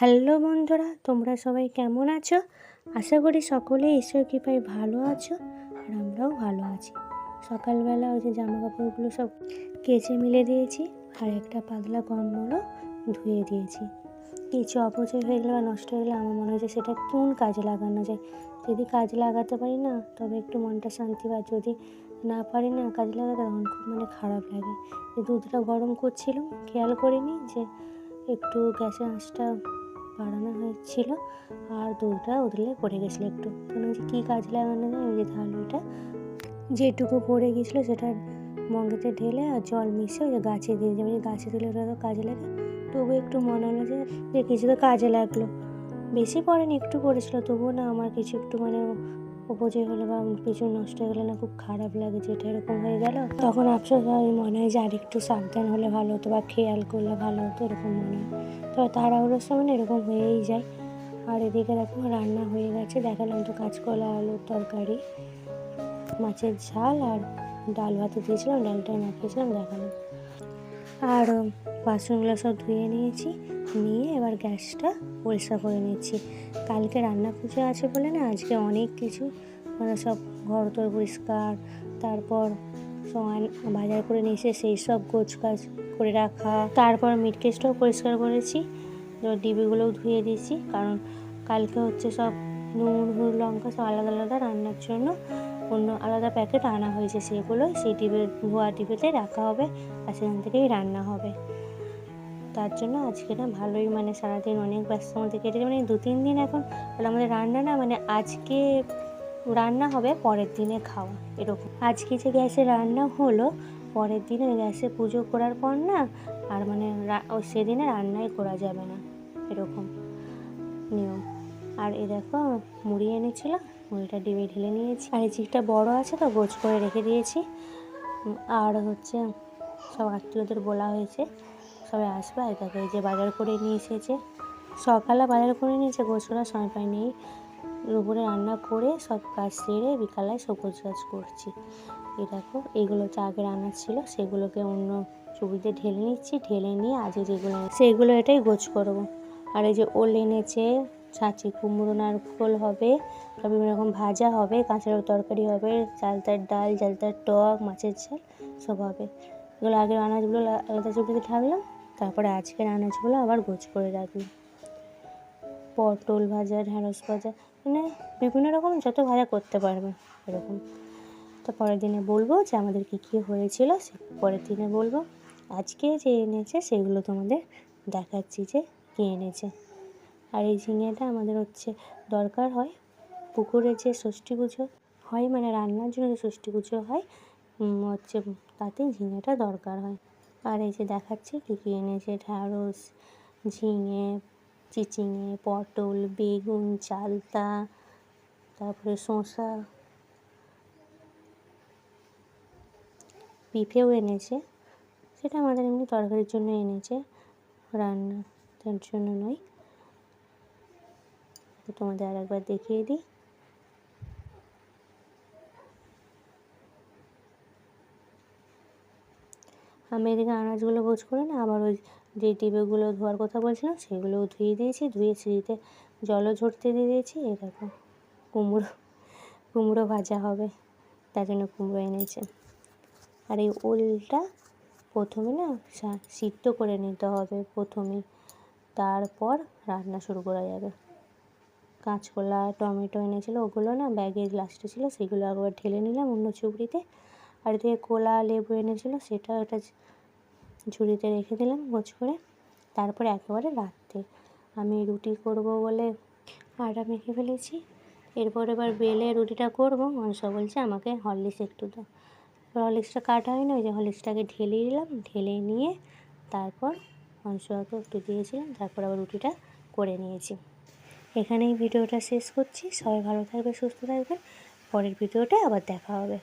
Hello বন্ধুরা, তোমরা সবাই কেমন আছো? আশা করি সকলে ঈশ্বর কৃপায় ভালো আছো আর আমরাও ভালো আছি। সকালবেলা ওই যে জামা কাপড়গুলো সব কেচে মিলে দিয়েছি আর একটা পাতলা কম্বলও ধুয়ে দিয়েছি। কিছু অপচয় হয়ে গেলে বা নষ্ট হয়ে গেলে আমার মনে হয়েছে সেটা কোন কাজে লাগানো যায়? যদি কাজে লাগাতে পারি না, তবে একটু মনটা শান্তি বা যদি না পারি না কাজে লাগাতে, তখন খুব মানে খারাপ লাগে। এই দুধটা গরম করছিলাম, খেয়াল করিনি যে একটু গ্যাসের আঁচটা বাড়ানো হয়েছিল। আর দুধটা উদলে পড়ে গেছিল একটু। কেন যে কী কাজ লাগানো যায় ওই যে তাহলে ওইটা। যেটুকু পড়ে গেছিল সেটা মঙ্গেতে ঢেলে আর জল মিশে ওই গাছে দিয়ে যাবে গাছে দিলে ওটা তো কাজে লাগে। তবু একটু মনে হলো যে যে কিছু তো কাজে লাগল। বেশি পড়েনি, একটু পড়েছিল। তবুও না আমার কিছু একটু মানে অপচয় হলে বা কিছু নষ্ট হয়ে গেলে না, খুব খারাপ লাগে যে এটা এরকম হয়ে গেল। তখন আফসোস হয়, মনে হয় যে আর একটু সাবধান হলে ভালো হতো বা খেয়াল করলে ভালো হতো, এরকম মনে হয়। তবে তাড়াহুড়োর সময় এরকম হয়েই যায়। আর এদিকে দেখো, রান্না হয়ে গেছে, দেখালাম তো কাঁচকলা, আলুর তরকারি, মাছের ঝাল আর ডাল ভাতে দিয়েছিলাম ডালটা মাখিয়েছিলাম, দেখালাম। আর বাসনগুলো সব ধুয়ে নিয়েছি, নিয়ে এবার গ্যাসটা পরিষ্কার করে নিচ্ছি। কালকে রান্না পুজো আছে বলে না, আজকে অনেক কিছু মানে সব ঘর তোর পরিষ্কার, তারপর আন- বাজার করে নিয়ে এসে সেই সব গোছ কাজ করে রাখা, তারপর মিট কেসটাও পরিষ্কার করেছি ডিবিগুলোও ধুয়ে দিয়েছি, কারণ কালকে হচ্ছে সব নুন, হলুদ, লঙ্কা সব আলাদা আলাদা রান্নার জন্য অন্য আলাদা প্যাকেট আনা হয়েছে সেগুলো, সেই ডিবে ধোয়া ডিবেতে রাখা হবে আর সেখান থেকেই রান্না হবে। তার জন্য আজকে না ভালোই মানে সারাদিন অনেক ব্যস্ত মধ্যে কেটেছে মানে দু, তিন দিন এখন আর আমাদের রান্না না মানে আজকে রান্না হবে, পরের দিনে খাওয়া, এরকম। আজকে যে গ্যাসে রান্না হলো, পরের দিনে গ্যাসে পুজো করার পর না আর মানে সেদিনে রান্নাই করা যাবে না, এরকম নিয়ম। আর এ দেখো, মুড়ি এনেছিল। মুড়িটা ডিমে ঢেলে নিয়েছি। আর এই চিকটা বড় আছে তো, গোছ করে রেখে দিয়েছি। আর হচ্ছে সব আত্মীয়দের বলা হয়েছে, সবাই আসবে। আর এই যে বাজার করে নিয়ে এসেছে। সকালে বাজার করে নিয়েছে গোছ করার সময় পাইনি। দুপুরে রান্না করে সব কাজ সেরে বিকালে সবুজ কাজ করছি। এই দেখো এইগুলো হচ্ছে আগে রান্না ছিল, সেগুলোকে অন্য চুবিতে ঢেলে নিচ্ছি। ঢেলে নিয়ে আজকে যেগুলো সেইগুলো এটাই গোছ করব। আর এই যে ওল এনেছে ছাঁচি কুমড়ো নারকোল হবে বিভিন্ন রকম ভাজা হবে কাঁচার তরকারি হবে, চালতার ডাল, চালতার টক, মাছের ঝাল, সব হবে। এগুলো আগের আনাজগুলো আলাদা চুপিতে ঢাকলাম তারপরে আজকের আনাজগুলো আবার গোছ করে রাখলাম। পটল ভাজা ঢ্যাঁড়স ভাজা মানে বিভিন্ন রকম যত ভাজা করতে পারবে এরকম। তো পরের দিনে বলব যে আমাদের কী কী হয়েছিল, সে পরের দিনে বলব। আজকে যে এনেছে, সেগুলো তোমাদের দেখাচ্ছি যে কী এনেছে। আর এই ঝিঙেটা আমাদের হচ্ছে দরকার হয়। পুকুরে যে ষষ্ঠী পুজো হয় মানে রান্নার জন্য যে ষষ্ঠী পুজো হয় হচ্ছে তাতে ঝিঙেটা দরকার হয়। আর এই যে দেখাচ্ছি কী কী এনেছে, ঢ্যাঁড়স, ঝিঙে, চিচিঙে, পটল, বেগুন, চালতা, তারপরে শসা। পিঁপেও এনেছে, সেটা আমাদের এমনি তরকারির জন্য এনেছে রান্না তার জন্য নয়। তো তোমাদের আর একবার দেখিয়ে দিই। আমি এদিকে আনাজগুলো গোছ করে না, আবার ওই যে ডিবেগুলো ধোয়ার কথা বলছিলাম সেগুলোও ধুয়ে দিয়েছি, ধুয়ে সিঁড়িতে জলও ঝরতে দিয়ে দিয়েছি দেখো কুমড়ো কুমড়ো ভাজা হবে, তার জন্য কুমড়ো এনেছে। আর এই ওলটা প্রথমে না সিদ্ধ করে নিতে হবে, প্রথমে, তারপর রান্না শুরু করা যাবে। কাঁচকলা, টমেটো এনেছিল, ওগুলো না ব্যাগের লাস্টে ছিল, সেগুলো একবার ঢেলে নিলাম অন্য চুবড়িতে। আর এদিকে কোলা, লেবু এনেছিল সেটা ওটা ঝুড়িতে রেখে দিলাম গোছ করে। তারপরে একেবারে রাত্রে আমি রুটি করব বলে আটা মেখে ফেলেছি। এরপর এবার বেলে রুটিটা করব। মনসা বলছে, আমাকে হরলিক্স একটু দাও। এবার হরলিক্সটা কাটা হয় না ওই যে হরলিক্সটাকে ঢেলে দিলাম, ঢেলে নিয়ে তারপর মনসাকে একটু দিয়েছিলাম, তারপর আবার রুটিটা করে নিয়েছি। এখানেই ভিডিওটা শেষ করছি। সবাই ভালো থাকবে সুস্থ থাকবে পরের ভিডিওটা আবার দেখা হবে।